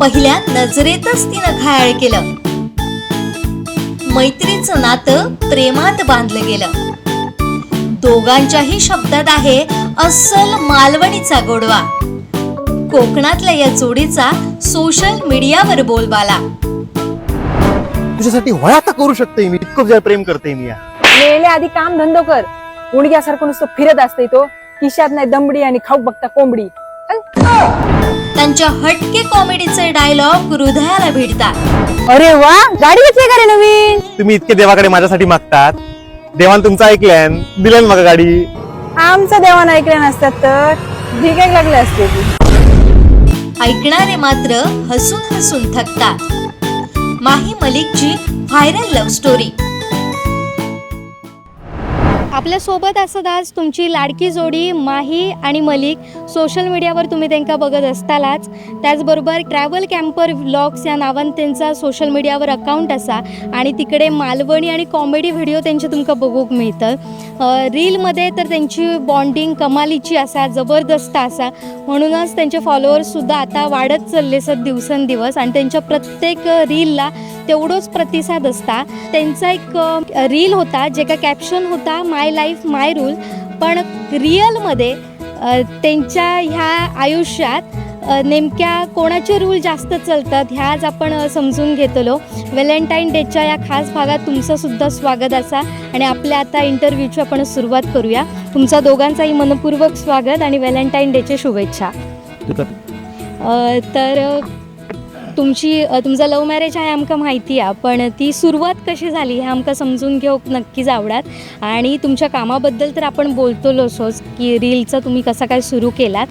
पहिल्या नजरेतच तिनं घायाळ केलं. मैत्रीचं नातं प्रेमात बांधलं गेलं. दोघांच्याही शब्दात आहे अस्सल मालवणीचा गोडवा. कोकणातल्या या जोडीचा सोशल मीडियावर बोलबाला. तुझ्यासाठी वयाता करू शकते मी? इतकं तुझ्यावर प्रेम करते मी या. मेले आधी काम धंदो कर. उणग्यासारखं नुसतं फिरत असते तो. किशात नाही दमडी आणि खाऊ बघता कोंबडी. त्यांच्या हटके कॉमेडीचे डायलॉग हृदयाला भिडतात. अरे वा गाडी घेतली का रे नवीन? तुम्ही इतके देवाकडे माझ्यासाठी मागतात. देवान तुमचं ऐकल्यान दिलं मग गाडी? आमचं देवानं ऐकले नसतात तर भिकायला लागले असते ऐकणारे मात्र हसून हसून थकतात. माही मलिकची व्हायरल लव्ह स्टोरी आपल्यासोबत असत आज तुमची लाडकी जोडी माही आणि मलिक. सोशल मीडियावर तुम्ही त्यांना बघत असतालाच. त्याचबरोबर ट्रॅव्हल कॅम्पर व्लॉग्स या नावान त्यांचा सोशल मीडियावर अकाउंट असा. आणि तिकडे मालवणी आणि कॉमेडी व्हिडिओ त्यांचे तुमकां बघूक मिळतं. रीलमध्ये तर त्यांची बॉन्डिंग कमालीची असा जबरदस्त असा. म्हणूनच त्यांचे फॉलोअर्ससुद्धा आता वाढत चालले सत दिवसेंदिवस. आणि त्यांच्या प्रत्येक रीलला तेवढोच प्रतिसाद असता. त्यांचा एक रील होता जे का कॅप्शन होता माय लाईफ माय रूल पण रिअलमध्ये त्यांच्या ह्या आयुष्यात नेमक्या कोणाचे रूल जास्त चालतात ह्या आज आपण समजून घेतलो. व्हॅलेंटाईन डेच्या या खास भागात तुमचं सुद्धा स्वागत असा. आणि आपल्या आता इंटरव्ह्यूची आपण सुरुवात करूया. तुमचा दोघांचाही मनपूर्वक स्वागत आणि व्हॅलेंटाईन डेच्या शुभेच्छा. तर तुमची तुमचा तुमचं लव्ह मॅरेज आहे आमकां माहिती आहे पण ती सुरुवात कशी झाली हे आमकां समजून घेऊक नक्कीच आवडात. आणि तुमच्या कामाबद्दल तर आपण बोलतोलोसोच की रीलचं तुम्ही कसं काय सुरू केलात.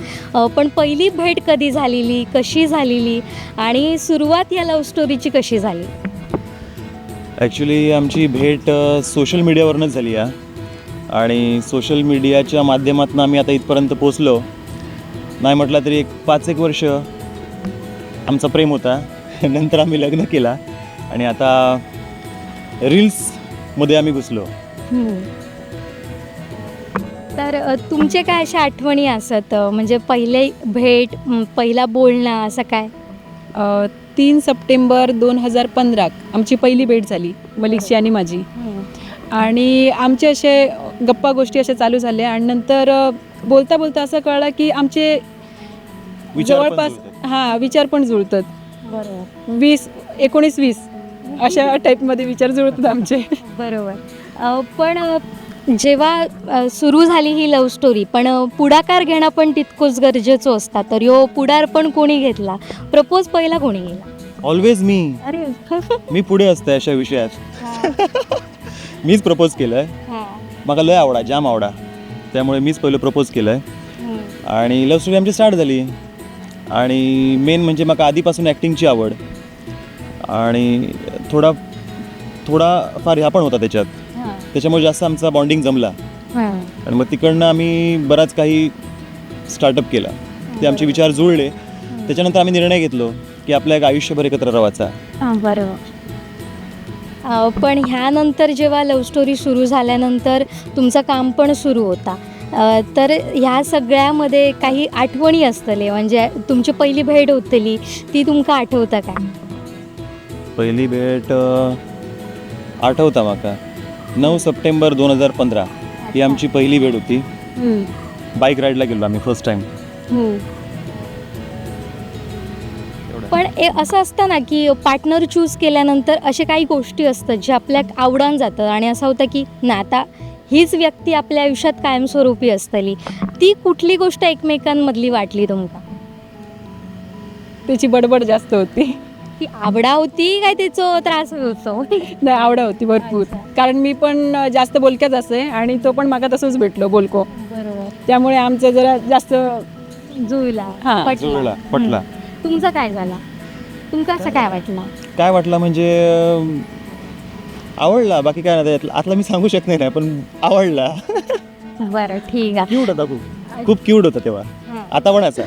पण पहिली भेट कधी झालेली कशी झालेली आणि सुरुवात या लव्ह स्टोरीची कशी झाली? ॲक्च्युली आमची भेट सोशल मीडियावरूनच झाली आहे आणि सोशल मीडियाच्या माध्यमातून आम्ही आता इथपर्यंत पोचलो नाही म्हटलं तरी एक पाच एक वर्ष आमचा प्रेम होता. नंतर आम्ही लग्न केला आणि आता रील्समध्ये आम्ही घुसलो. तर तुमचे काय अशा आठवणी असत? म्हणजे पहिले भेट पहिला बोलणं असं काय? तीन सप्टेंबर दोन हजार पंधराक आमची पहिली भेट झाली मलिकची आणि माझी. आणि आमचे असे गप्पा गोष्टी अशा चालू झाल्या आणि नंतर बोलता बोलता असं कळलं की आमचे जवळपास. हां विचार पण जुळतात. बरोबर वीस एकोणीस वीस अशा टाईपमध्ये विचार जुळतात आमचे. बरोबर. अ, पण अ, जेव्हा सुरू झाली ही लव्ह स्टोरी पण अ, पुढाकार घेणं पण तितकंच गरजेचं असतं. तर यो पुढार पण कोणी घेतला? प्रपोज पहिला कोणी केला? ऑलवेज मी अरे. मी पुढे असतं अशा विषयात. मीच प्रपोज केलं आहे हां. मला लय आवडा जाम आवडा. त्यामुळे मीच पहिलं प्रपोज केलं आहे आणि लव्ह स्टोरी आमची स्टार्ट झाली. आणि मेन म्हणजे मला आधीपासून ॲक्टिंगची आवड. आणि थोडा थोडा फार ह्या पण होता त्याच्यात. त्याच्यामुळे जास्त आमचा बॉन्डिंग जमला. आणि मग तिकडनं आम्ही बराच काही स्टार्टअप केला. ते आमचे विचार जुळले. त्याच्यानंतर आम्ही निर्णय घेतलो की आपल्या एक आयुष्यभर एकत्र राहायचा बरोबर. पण ह्यानंतर जेव्हा लव्ह स्टोरी सुरू झाल्यानंतर तुमचं काम पण सुरू होता. तर ह्या सगळ्यामध्ये काही आठवणी असतले? म्हणजे तुमची पहिली भेट होतली ती तुमका आठवता काय पहिली भेट आठवता माका. नऊ सप्टेंबर दोन हजार पंधरा ही आमची पहिली भेट होती. बाईक राईडला गेलो आम्ही फर्स्ट टाइम पण असं असतं ना की पार्टनर चूज केल्यानंतर असे काही गोष्टी असतात जे आपल्या आवडान जातं. आणि असं होतं की ना आता हीच व्यक्ती आपल्या आयुष्यात कायमस्वरूपी असतली. ती कुठली गोष्ट एकमेकांमधली वाटली तुमका त्याची बडबड जास्त होती. ती आवडा होती काय त्याचं त्रास होतो नाही आवड होती भरपूर. कारण मी पण जास्त बोलक्याच असे आणि तो पण मागा तसंच भेटलो बोलको. बरोबर. त्यामुळे आमचं जरा जास्त जुळला. हां. पटला. जुळला पटला. हम्म. तुमचं काय झाला? तुमका असं काय वाटलं? काय वाटलं म्हणजे अं, आवडला? बाकी काय नाही त्यातलं आतला मी सांगू शकत नाही पण आवडला. बरं ठीक आहे. क्यूट होता खूप. खूप क्यूट होता तेव्हा. आता पण असा.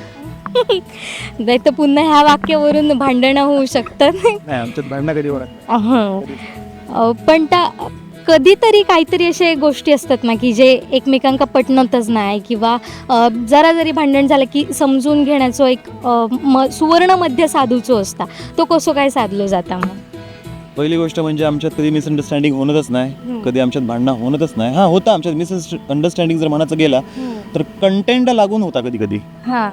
नाही तर पुन्हा ह्या वाक्यावरून भांडणं होऊ शकतात. नाही आमच्यात भांडणं कधी होणार? अहं. पण त्या कधीतरी काहीतरी असे गोष्टी असतात ना की जे एकमेकांका पटणतच नाही किंवा अ, जरा जरी भांडण झालं की समजून घेण्याचो एक अ, म सुवर्ण मध्य साधूचो असता. तो कसो काय साधलो जाता मग? पहिली गोष्ट म्हणजे आमच्यात कधी मिसअंडरस्टँडिंग होणच नाही. कधी आमच्यात भांडणं होणच नाही. हा होता आमच्यात मिस अंडरस्टँडिंग जर म्हणायचं गेला तर कंटेंट लागून होता कधी कधी. हां.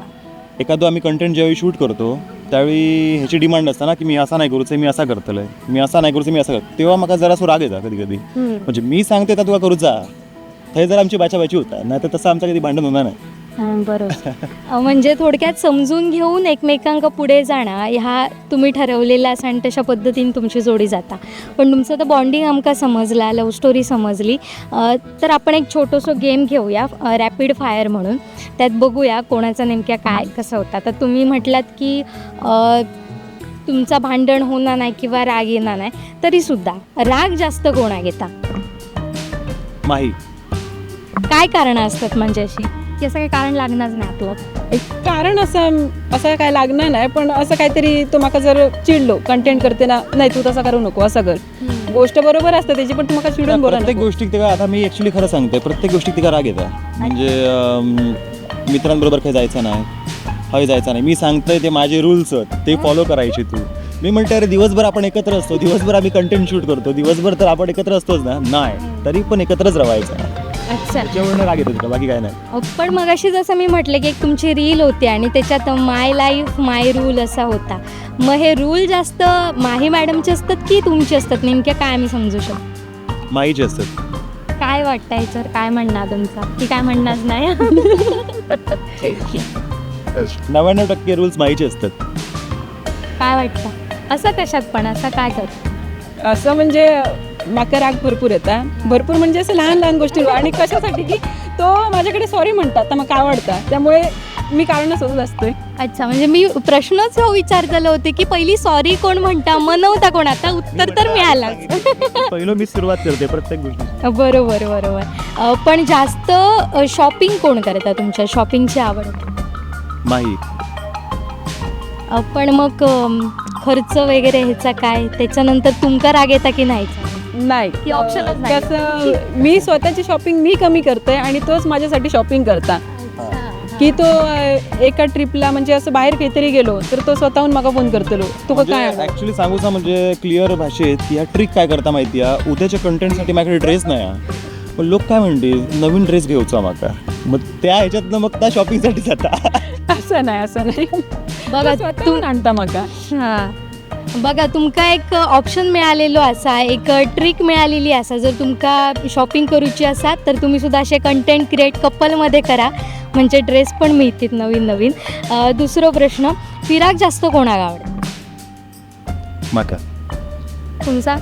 एखादं आम्ही कंटेंट ज्यावेळी शूट करतो त्यावेळी ह्याची डिमांड असता ना की मी असा नाही करूचं मी असा करतलोय. मी असा नाही करूचं मी असं करतो तेव्हा म्हाका जरासो राग येता कधी कधी. म्हणजे मी सांगते तर तुला करूचा? थंय जर आमची बाचाबाची होता नाही तर तसं आमचं कधी भांडण होणार नाही. हां, बरोबर. म्हणजे थोडक्यात समजून घेऊन एकमेकांका पुढे जाणं ह्या तुम्ही ठरवलेला असा आणि तशा पद्धतीने तुमची जोडी जाता. पण तुमचं तर बॉन्डिंग आमका समजला लव्ह स्टोरी समजली. तर आपण एक छोटंसं गेम घेऊया रॅपिड फायर म्हणून. त्यात बघूया कोणाचा नेमक्या काय कसं होता. तर तुम्ही म्हटलात की तुमचा भांडण होणार नाही किंवा राग येणार नाही तरीसुद्धा राग जास्त कोणा घेता? माही. काय कारणं असतात म्हणजे अशी? की असं काही कारण लागणारच नाही आपलं. एक कारण असं असं काय लागणार नाही पण असं काहीतरी तो जर चिडलो कंटेंट करते ना नाही तू तसा करू नको असं कर. गोष्ट बरोबर असते त्याची पण तू म्हाका चिडून बोला प्रत्येक नको. गोष्टीत तिका आता मी ऍक्च्युली खरं सांगते प्रत्येक गोष्टीत तिका राग येता. म्हणजे मित्रांबरोबर काही जायचं नाही हय जायचं नाही. मी सांगतोय ते माझे रूल्स ते फॉलो करायचे तू. मी म्हणते अरे दिवसभर आपण एकत्र असतो दिवसभर आम्ही कंटेंट शूट करतो दिवसभर तर आपण एकत्र असतोच ना. नाही तरी पण एकत्रच राहायचं अच्छा. त्याच्यामुळे राग येतो तिला बाकी काय नाही. अ, पण मगाशी जसं मी म्हटलं की एक तुमची रील होती आणि त्याच्यात माय लाईफ माय रूल असा होता. मग हे रूल जास्त माही मॅडमचे असतात की तुमचे असतात? नेमक्या काय आम्ही समजू शकतो? माईचे असतात. काय वाटतं याच्यावर काय म्हणणार तुमचा? की काय म्हणणार नाही? नव्याण्णव टक्के रूल्स माईचे असतात. काय वाटतं? असं कशात पण असं काय करतो? असं म्हणजे माका राग भरपूर येता. भरपूर म्हणजे असं लहान लहान गोष्टी आणि कशासाठी की तो माझ्याकडे सॉरी म्हणतात तर मग आवडतं? त्यामुळे मी कारण शोधत असतोय. अच्छा म्हणजे मी प्रश्नच हो विचारलेलं होते की पहिली सॉरी कोण म्हणता? मनवता कोण? आता उत्तर तर मिळालं पहिलं मी सुरुवात करते प्रत्येक गोष्टी बरोबर बरोबर. अ, पण जास्त शॉपिंग कोण करता तुमच्या? शॉपिंगची आवड अ, पण मग अम, खर्च वगैरे ह्याचा काय? त्याच्यानंतर तुमका राग येता की नाही? नाही. ती. कसं मी स्वतःची शॉपिंग मी कमी करते आणि तोच माझ्यासाठी शॉपिंग करता. की तो एका ट्रिपला म्हणजे असं बाहेर काहीतरी गेलो तर तो स्वतःहून मला फोन करतलो तुका काय? ऍक्च्युली सांगूचा म्हणजे क्लिअर भाषेत की ह्या ट्रिक काय करता माहिती आहे उद्याच्या कंटेंटसाठी माझ्याकडे ड्रेस नाही हा. पण लोक काय म्हणतील नवीन ड्रेस घेऊचा माका. मग त्या ह्याच्यातनं मग त्या शॉपिंगसाठी जाता. असं नाही असं नाही. बघा तो स्वतःहून आणता मका. हां. बघा तुमका एक ऑप्शन मिळालेलो असा एक ट्रिक मिळालेली असा. जर तुमका शॉपिंग करूची असा तर तुम्ही सुद्धा असे कंटेंट क्रिएट कपलमध्ये करा. म्हणजे ड्रेस पण मिळतील नवीन नवीन दुसरा प्रश्न फिराक जास्त कोणाला आवडतं? माका. तुमचा?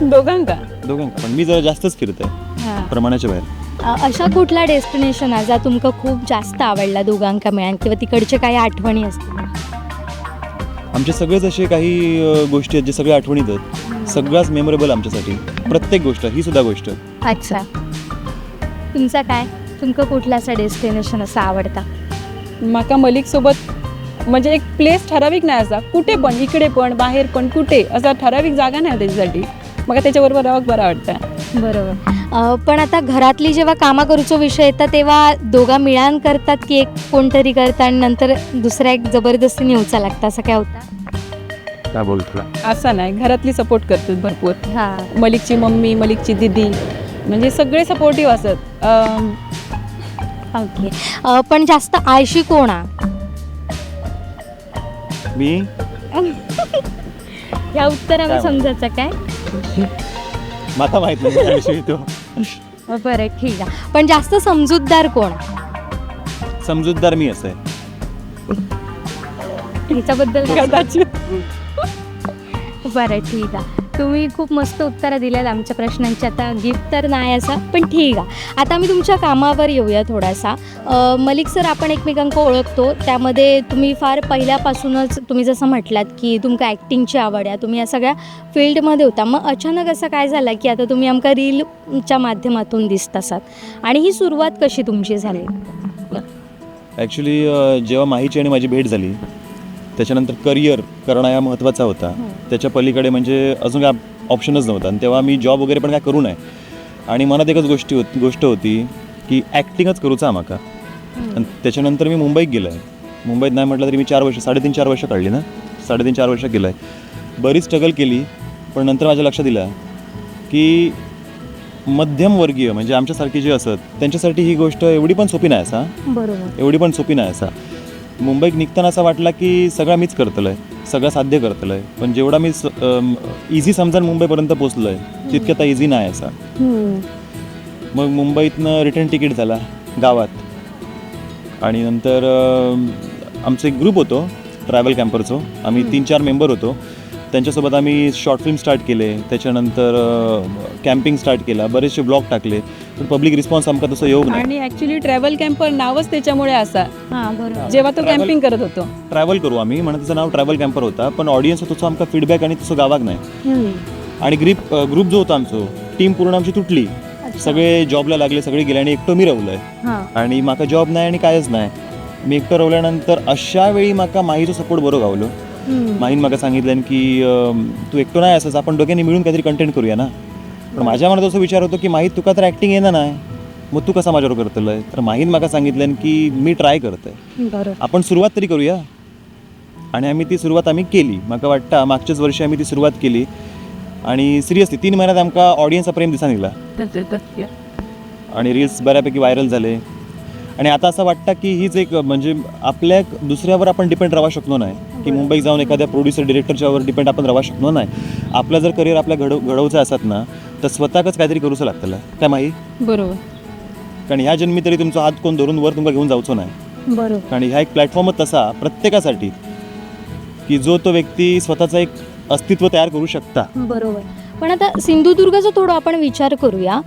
दोघांका दोघांका पण मी जरा जास्तच फिरतोय हां. प्रमाणाच्या बाहेर. अशा कुठला डेस्टिनेशन आहे जा तुमका खूप जास्त आवडला दोघांका मिळान किंवा तिकडचे काही आठवणी असतील? आमचे सगळेच असे काही गोष्टी आहेत जे सगळे आठवणीत आहेत. सगळ्याच मेमोरेबल आमच्यासाठी. प्रत्येक गोष्ट ही सुद्धा गोष्ट. अच्छा. तुमचा काय? तुमका कुठला असा डेस्टिनेशन असा आवडता? माका मलिक सोबत म्हणजे एक प्लेस ठराविक नाही असा. कुठे पण इकडे पण बाहेर पण कुठे असा ठराविक जागा नाही त्याच्यासाठी मग त्याच्याबरोबर राहक बरं वाटतं बरोबर. पण आता घरातली जेव्हा कामा करूचो विषय येतात तेव्हा दोघा मिळान करतात की एक कोणतरी करतात आणि नंतर दुसऱ्या एक जबरदस्तीने येऊचा लागतं असं काय होतं? काय बोल तुला? असं नाही घरातली सपोर्ट करतात भरपूर. हां. मलिकची मम्मी मलिकची दिदी म्हणजे सगळे सपोर्टिव्ह असत ओके. पण जास्त आळशी कोणा मी? या उत्तर आम्ही काय समजायचं काय? माका माहीत नाही तो बरं ठीक आहे. पण जास्त समजूतदार कोण? समजूतदार मी असं आहे. ह्याच्याबद्दल काय कदाचित. बरं ठीक आहे. तुम्ही खूप मस्त उत्तरं दिल्यात आमच्या प्रश्नांची. आता गिफ्ट तर नाही असं पण ठीक आहे. आता आम्ही तुमच्या कामावर येऊया थोडासा. मलिक सर आपण एकमेकांक ओळखतो. त्यामध्ये तुम्ही फार पहिल्यापासूनच तुम्ही जसं म्हटलात की तुमका ॲक्टिंगची आवड आहे. तुम्ही या सगळ्या फील्डमध्ये होता. मग अचानक असं काय झालं की आता तुम्ही आमका रीलच्या माध्यमातून दिसत असात आणि ही सुरुवात कशी तुमची झाली? ॲक्च्युली जेव्हा माहीची आणि माझी भेट झाली त्याच्यानंतर करिअर करणं हा महत्त्वाचा होता. त्याच्या पलीकडे म्हणजे अजून काय ऑप्शनच नव्हता. आणि तेव्हा मी जॉब वगैरे पण काय करू नये. आणि मनात एकच गोष्टी होत गोष्ट होती की ॲक्टिंगच करूचा म्हाका आणि त्याच्यानंतर मी मुंबईत गेलो आहे मुंबईत नाही म्हटलं तरी मी चार वर्ष साडेतीन चार वर्ष काढली ना? साडेतीन चार वर्ष केलं आहे बरीच स्ट्रगल केली पण नंतर माझ्या लक्षात दिलं की मध्यमवर्गीय म्हणजे आमच्यासारखी जे असत त्यांच्यासाठी ही गोष्ट एवढी पण सोपी नाही असा. एवढी पण सोपी नाही असा. मुंबईत निघताना असं वाटला की सगळं मीच करतलं आहे सगळं साध्य करतलं आहे पण जेवढा मी इझी समजान मुंबईपर्यंत पोचलो आहे तितकं आता इझी नाही असा. मग मुंबईतनं रिटर्न तिकीट झाला गावात. आणि नंतर आमचं एक ग्रुप होतो ट्रॅव्हल कॅम्परचो आम्ही तीन चार मेंबर होतो. त्यांच्यासोबत आम्ही शॉर्ट फिल्म स्टार्ट केले. त्याच्यानंतर कॅम्पिंग स्टार्ट केला. बरेचसे ब्लॉग टाकले. पण पब्लिक रिस्पॉन्स आमका तसं येऊ नाही. आणि ॲक्च्युली ट्रॅव्हल कॅम्पर नावच त्याच्यामुळे असा. हां बरोबर. जेव्हा तो कॅम्पिंग करत होतो. ट्रॅव्हल करू आम्ही. म्हणून त्याचं नाव ट्रॅव्हल कॅम्पर होता. पण ऑडियन्स तसं आमका फीडबॅक आणि तसं गावाक नाही. आणि ग्रीप ग्रुप जो होता आमचो टीम पूर्ण आमची तुटली. सगळे जॉबला लागले सगळे गेले आणि एकटो मी रावलोय. हां. आणि म्हाका जॉब नाही आणि कायच नाही. मी एकटो रावल्यानंतर अशा वेळी म्हाका माहीचो सपोर्ट बरो गावलो. माहीन म्हाका सांगितलं की तू एकटो नाही असंच आपण दोघांनी मिळून काहीतरी कंटेंट करूया ना? पण माझ्या मनात असं विचार होतो की माहीत तुका तर ॲक्टिंग येणार नाही मग तू कसा माझ्यावर करतलंय तर माहीन म्हाका सांगितलं की मी ट्राय करतोय. आपण सुरुवात तरी करूया. आणि आम्ही ती सुरुवात आम्ही केली. म्हाका वाटतं मागच्याच वर्षी आम्ही ती सुरुवात केली. आणि सिरियसली तीन महिन्यात आमका ऑडियन्सचा प्रेम दिसा निघला. आणि रील्स बऱ्यापैकी व्हायरल झाले. आणि आता असं वाटतं की हीच एक म्हणजे आपल्या दुसऱ्यावर आपण डिपेंड राहू शकलो नाही. की मुंबईत जाऊन एखाद्या प्रोड्युसर डिरेक्टरच्यावर डिपेंड आपण राहू शकलो नाही. आपलं जर करिअर आपल्या घडव घडवचं असत ना तर स्वतःच काहीतरी करूचं लागतलं काय माही बरोबर. कारण ह्या जन्मी तरी तुमचा हात कोण धरून वर तुमका घेऊन जाऊचो नाही. बरोबर. आणि हा एक प्लॅटफॉर्मच तसा प्रत्येकासाठी की जो तो व्यक्ती स्वतःचा एक अस्तित्व तयार करू शकता. बरोबर. पण आता सिंधुदुर्गाचा थोडं आपण विचार करूया.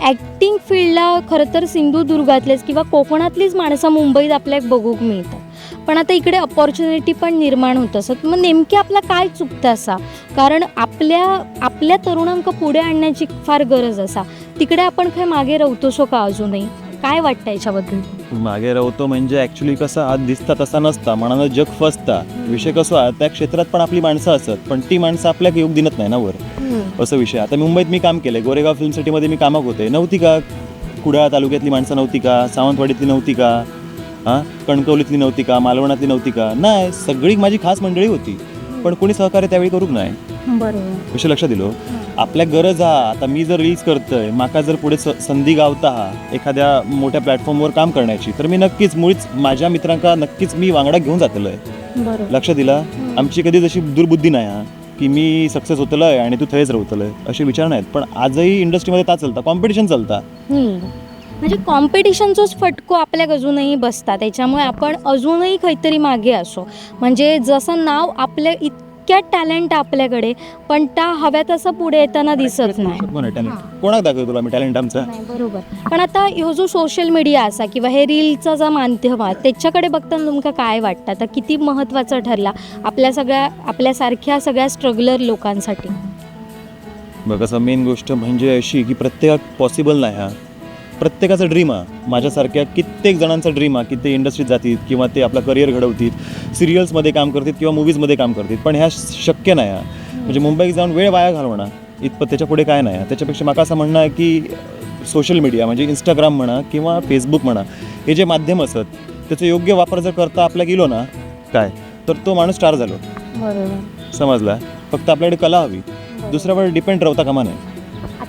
ॲक्टिंग फील्डला खरं तर सिंधुदुर्गातलेच किंवा कोकणातलीच माणसं मुंबईत आपल्याक बघूक मिळतात. पण आता इकडे अपॉर्च्युनिटी पण निर्माण होत असत. मग नेमकी आपला काय चुकतं असा? कारण आपल्या आपल्या तरुणांक पुढे आणण्याची फार गरज असा. तिकडे आपण काय मागे राहतोसो का अजूनही? काय वाटतं याच्याबद्दल? मागे राहतो म्हणजे ॲक्च्युली कसं आज दिसता तसा नसता मनानं जग फसता. विषय कसो आहे त्या क्षेत्रात पण आपली माणसं असत पण ती माणसं आपल्याक योग दिनत नाही ना वर. असं विषय आता मुंबईत मी काम केलंय गोरेगाव फिल्म सिटीमध्ये मी कामाक होते. नव्हती का? कुडाळ तालुक्यातली माणसं नव्हती का? सावंतवाडीतली नव्हती का? हां? कणकवलीतली नव्हती का? मालवणातली नव्हती का? नाही सगळी माझी खास मंडळी होती. पण कोणी सहकार्य त्यावेळी करूक नाही. बरोबर. विषय लक्षात दिलो. आपल्या गरज हा आता मी जर रील्स करतोय माका जर पुढे स- संधी गावता हा एखाद्या मोठ्या प्लॅटफॉर्मवर काम करण्याची तर मी नक्कीच मुळीच माझ्या मित्रांका नक्कीच मी वांगडा घेऊन जातलोय. बरोबर. लक्ष दिला. आमची कधी जशी दुर्बुद्धी नाही हा की मी सक्सेस होतलोय आणि तू थंयच रावतलोय असे विचार नाहीत. पण आजही इंडस्ट्रीमध्ये ता चलता कॉम्पिटिशन चलता. म्हणजे कॉम्पिटिशनचोच फटको आपल्याक अजूनही बसता त्याच्यामुळे आपण अजूनही काहीतरी मागे असो. म्हणजे जसं नाव आपल्या इतक्या टॅलेंट आपल्याकडे पण त्या हव्या तसं पुढे येताना दिसत नाही टॅलेंट कोणाक दाखवतो तुला मी टॅलेंट आमचा? नाही बरोबर. पण आता ह्यो जो सोशल मीडिया असा किंवा हे रीलचा जो माध्यम आहे त्याच्याकडे बघताना तुमका काय वाटतं? आता किती महत्त्वाचं ठरला आपल्या सगळ्या आपल्यासारख्या सगळ्या स्ट्रगलर लोकांसाठी? बघ कसं मेन गोष्ट म्हणजे अशी की प्रत्येकात पॉसिबल नाही हा. प्रत्येकाचा ड्रीम हा. माझ्यासारख्या कित्येक जणांचा ड्रीम हा की ते इंडस्ट्रीत जातील किंवा ते आपलं करिअर घडवतील सिरियल्समध्ये काम करतील किंवा मूवीजमध्ये काम करतील. पण ह्या शक्य नाही हा. म्हणजे मुंबईत जाऊन वेळ वाया घालवणं इतपत त्याच्या पुढे काय नाही हा. त्याच्यापेक्षा मला असं म्हणणं आहे की सोशल मीडिया म्हणजे इंस्टाग्राम म्हणा किंवा फेसबुक म्हणा हे जे माध्यम असत त्याचा योग्य वापर जर करता आपल्या गेलो ना काय? तर तो माणूस स्टार झालो. समजला? फक्त आपल्याकडे कला हवी. दुसऱ्यावर डिपेंड राहता कामा नाही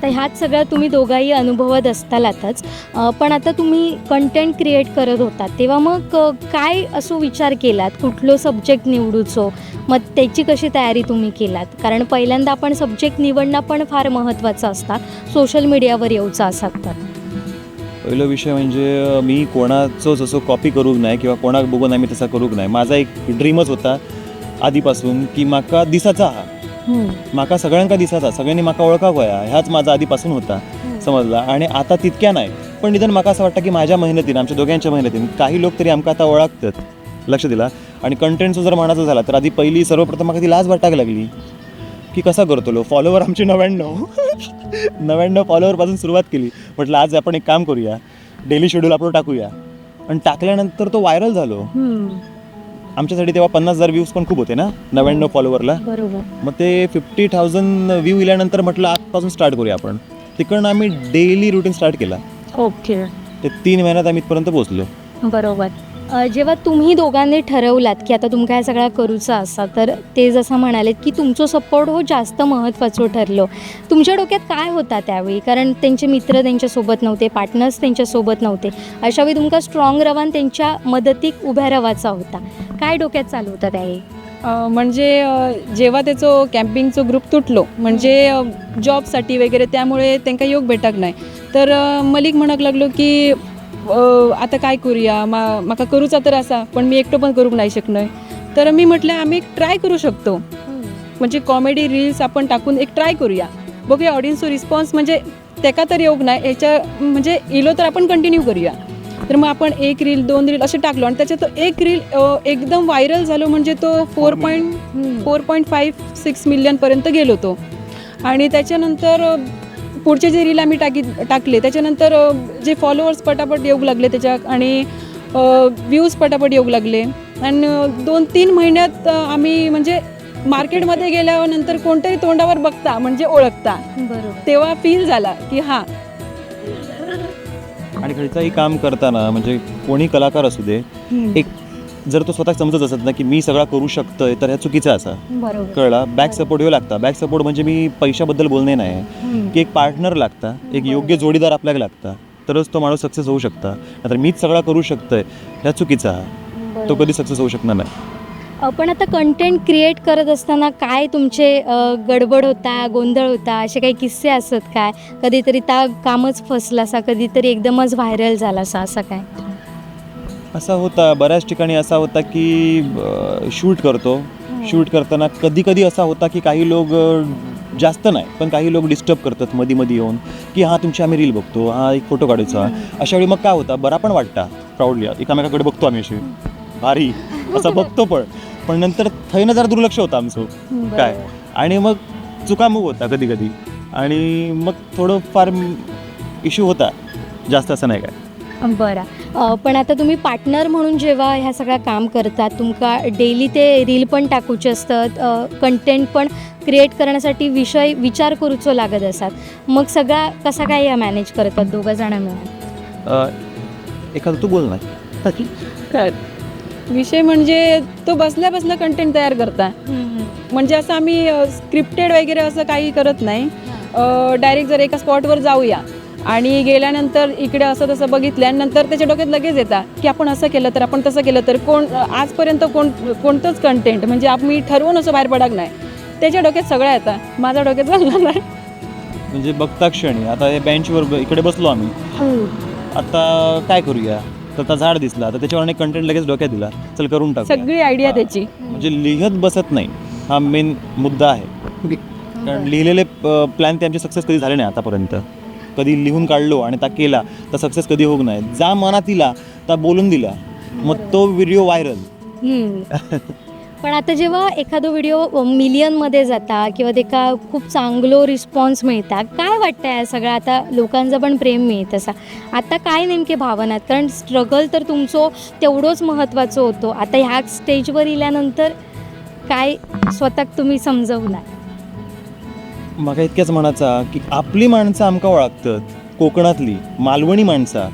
आता ह्याच सगळ्या तुम्ही दोघाही अनुभवत असतालातच पण आता तुम्ही कंटेंट क्रिएट करत होता. तेव्हा मग काय असो विचार केलात? कुठलो सब्जेक्ट निवडूचो? मग त्याची कशी तयारी तुम्ही केलात? कारण पहिल्यांदा आपण सब्जेक्ट निवडणं पण फार महत्त्वाचं असता. सोशल मीडियावर येऊचं असतात तर. पहिला विषय म्हणजे मी कोणाचंच असं कॉपी करूक नाही किंवा कोणाक बघून आम्ही तसा करूक नाही. माझा एक ड्रीमच होता आधीपासून की म्हाका दिसाचा हा. म्हाका सगळ्यांका दिसाचा सगळ्यांनी म्हाका ओळखाक होया. ह्याच माझा आधीपासून होता समजला. आणि आता तितक्या नाही. पण निदान म्हाका असं वाटतं की माझ्या मेहनतीन आमच्या दोघांच्या मेहनतीन काही लोक तरी आमका आता ओळखतात लक्ष दिला. आणि कंटेंटचं जर म्हणायचं झाला तर आधी पहिली सर्वप्रथम म्हाका ती लाज वाटायला लागली. की कसा करतलो? फॉलोवर आमचे नव्याण्णव. नव्याण्णव फॉलोवरपासून सुरुवात केली. म्हटलं आज आपण एक काम करूया. डेली शेड्यूल अपलोड टाकूया. आणि टाकल्यानंतर तो व्हायरल झालो. आमच्यासाठी तेव्हा पन्नास हजार व्ह्यूज पण खूप होते ना? नव्याण्णव फॉलोवरला बरोबर. मग ते फिफ्टी थाउजंड व्ह्यू इल्यानंतर म्हटलं आजपासून स्टार्ट करूया आपण. तिकडनं आम्ही डेली रुटीन स्टार्ट केला. ओके ते तीन महिन्यात आम्ही इथपर्यंत पोहोचलो. बरोबर. जेव्हा तुम्ही दोघांनी ठरवलात की आता तुमका ह्या सगळा करूचा असा तर ते जसं म्हणालेत की तुमचं सपोर्ट हो जास्त महत्त्वाचं ठरलं. तुमच्या डोक्यात काय होता त्यावेळी? कारण त्यांचे मित्र त्यांच्यासोबत नव्हते पार्टनर्स त्यांच्यासोबत नव्हते. अशावेळी तुमका स्ट्रॉंग रवान त्यांच्या मदतीक उभ्या रवाचा होता. काय डोक्यात चालू होता त्यावेळी? म्हणजे जेव्हा त्याचो कॅम्पिंगचो ग्रुप तुटलो म्हणजे जॉबसाठी वगैरे त्यामुळे त्यांना योग भेटक नाही. तर मलिक म्हणक लागलो की आता काय करूया? मा म्हाका करूचा तर असा पण मी एकटो पण करूक नाही शकणार. तर मी म्हटलं आम्ही एक ट्राय करू शकतो. म्हणजे कॉमेडी रील्स आपण टाकून एक ट्राय करूया. बघूया ऑडियन्सचो रिस्पॉन्स म्हणजे त्याका तर येऊक नाही याच्या म्हणजे इलो तर आपण कंटिन्यू करूया. तर मग आपण एक रील दोन रील असे टाकलो आणि त्याच्यात तो एक रील एकदम व्हायरल झालो म्हणजे तो four point four point five six मिलियनपर्यंत गेलो तो. आणि त्याच्यानंतर पुढचे जे रील आम्ही टाकी टाकले त्याच्यानंतर जे फॉलोअर्स पटापट येऊ लागले त्याच्यात आणि व्ह्यूज पटापट येऊ लागले. आणि दोन तीन महिन्यात आम्ही म्हणजे मार्केटमध्ये गेल्यानंतर कोणत्याही तोंडावर बघता म्हणजे ओळखता. बरोबर. तेव्हा फील झाला की हां. आणि खर्चाही काम करताना म्हणजे कोणी कलाकार असू दे एक जर तो स्वतः समजत असत ना की मी सगळा करू शकतोय तर ह्या चुकीचा असा. बरोबर. कळला? बॅक सपोर्ट येऊ लागता. बॅक सपोर्ट म्हणजे मी पैशाबद्दल बोलणे नाही. की एक पार्टनर लागता एक योग्य जोडीदार आपल्याला लागता तरच तो माणूस सक्सेस होऊ शकता. नाहीतर मीच सगळा करू शकतोय. ह्या चुकीचा हा. तो कधी सक्सेस होऊ शकणार नाही. पण आता कंटेंट क्रिएट करत असताना काय तुमचे गडबड होता गोंधळ होता? असे काही किस्से असत काय? कधीतरी त्या कामच फसला असा कधीतरी एकदमच व्हायरल झाला असा असं काय? असा होता बऱ्याच ठिकाणी असा होता की शूट करतो. शूट करताना कधी कधी असा होता की काही लोक जास्त नाही पण काही लोक डिस्टर्ब करतात मध्ये मध्ये येऊन की हां तुमची आम्ही रील बघतो हा एक फोटो काढायचा. अशा वेळी मग काय होता बरा पण वाटता प्राऊडली एकामेकाकडे बघतो आम्ही अशी. भारी. असं बघतो पण. पण नंतर थैनं जरा दुर्लक्ष होतं आमचं. काय? आणि मग चुकामुक होता कधी कधी आणि मग थोडं फार इश्यू होता. जास्त असं नाही काय. बरं. पण आता तुम्ही पार्टनर म्हणून जेव्हा ह्या सगळ्या काम करतात तुमका डेली ते रील पण टाकूचे असतात कंटेंट पण क्रिएट करण्यासाठी विषय विचार करूचो लागत असतात. मग सगळा कसा काय या मॅनेज करतात दोघं जण मिळून? एखादं तू बोल ना. कर विषय म्हणजे तो बसल्या बसल्या कंटेंट तयार करता. म्हणजे असं आम्ही स्क्रिप्टेड वगैरे असं काही करत नाही. डायरेक्ट जर एका स्पॉटवर जाऊया आणि गेल्यानंतर इकडे असं तसं बघितल्यानंतर त्याच्या डोक्यात लगेच येतात की आपण असं केलं तर आपण तसं केलं तर कोण आजपर्यंत कोण कोणतंच कंटेंट म्हणजे आम्ही ठरवून असं बाहेर पडक नाही. त्याच्या डोक्यात सगळं येतात माझ्या डोक्यात झालं नाही. म्हणजे बघता क्षणी. आता हे बेंचवर इकडे बसलो आम्ही. आता काय करूया? तर आता झाड दिसला. तर त्याच्यावर कंटेंट लगेच डोक्यात दिला चल करून टाक सगळी आयडिया त्याची. म्हणजे लिहत बसत नाही. हा मेन मुद्दा आहे. कारण लिहिलेले प्लॅन ते आमचे सक्सेस कधी झाले नाही आतापर्यंत. कधी लिहून काढलो आणि त्या केला तर सक्सेस कधी होऊ नाही जा मनात दिला तर बोलून दिला. मग तो व्हिडिओ व्हायरल पण आता जेव्हा एखादो व्हिडिओ मिलियनमध्ये जाता किंवा तेका खूप चांगलो रिस्पॉन्स मिळता काय वाटतं आहे सगळं? आता लोकांचं पण प्रेम मिळत असा. आता काय नेमके भावना? आहेत कारण स्ट्रगल तर तुमचं तेवढंच महत्त्वाचं होतो. आता ह्या स्टेजवर इल्यानंतर काय स्वतःक तुम्ही समजवणार? म्हाका इतकेंच म्हणाचा की आपली माणसं आमकां वळखतात कोकणातली मालवणी माणसां.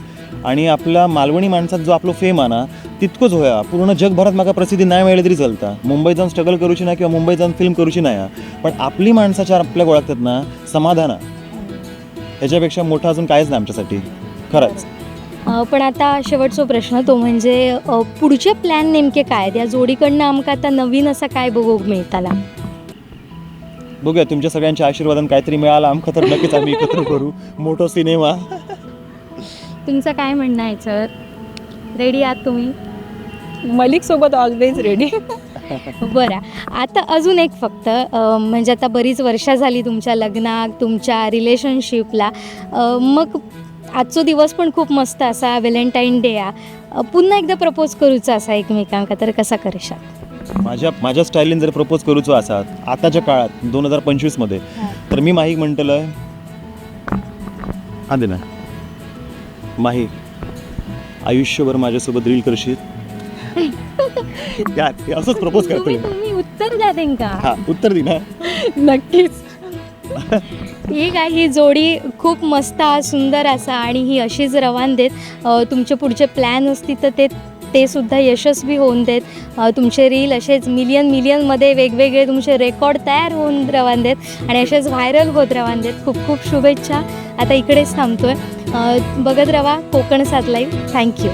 आणि आपल्या मालवणी माणसात जो आपलो फेम आहे ना तितकोच होया. पूर्ण जगभरात म्हाका प्रसिद्धी नाही मिळेल तरी चलता. मुंबईत जाऊन स्ट्रगल करूची नाही किंवा मुंबईत जाऊन फिल्म करूची नाही हा. पण आपली माणसाच्या आपल्याक ओळखतात ना समाधान. ह्याच्यापेक्षा मोठं अजून काहीच नाही आमच्यासाठी. खरंच. पण आता शेवटचा प्रश्न तो म्हणजे पुढचे प्लॅन नेमके काय आहेत? जोडीकडनं आमका आता नवीन असा काय बघूक मिळताला? बघूया तुमच्या सगळ्यांच्या आशीर्वादाने काहीतरी मिळालं. आमका तर नक्कीच आम्ही एकत्र करू. मोठो सिनेमा. तुमचं काय म्हणणं आहे सर? रेडी आहात तुम्ही? मलिक सोबत ऑलवेज रेडी बरं. आता अजून एक फक्त अ, म्हणजे आता बरीच वर्ष झाली तुमच्या लग्नाक तुमच्या रिलेशनशिपला अ, मग आजचो दिवस पण खूप मस्त असा व्हॅलेंटाईन डे आ. पुन्हा एकदा प्रपोज करूचा असा एकमेकांका तर कसा करशात माझ्या माझ्या स्टायलीन जर प्रपोज करूचो असात आताच्या काळात दोन हजार पंचवीसमध्ये तर मी माहीक म्हणटलंय हा दे ना माही आयुष्यभर माझ्यासोबत रील करशील? असंच प्रपोज तुम्ही तुम्ही उत्तर द्या त्यांका हा उत्तर दे ना. नक्कीच. ठीक आहे ही जोडी खूप मस्त आ, सुंदर असा आणि ही अशीच रवान देत अ, तुमचे पुढचे प्लॅन असतील तर ते ते सुद्धा यशस्वी होऊन देत. तुमचे रील असेच मिलियन मिलियनमध्ये वेगवेगळे तुमचे रेकॉर्ड तयार होऊन रवान देत आणि असेच व्हायरल होत रवान देत. खूप खूप शुभेच्छा. आता इकडेच थांबतो आहे बघत रवा कोकण सात लाईव्ह थँक्यू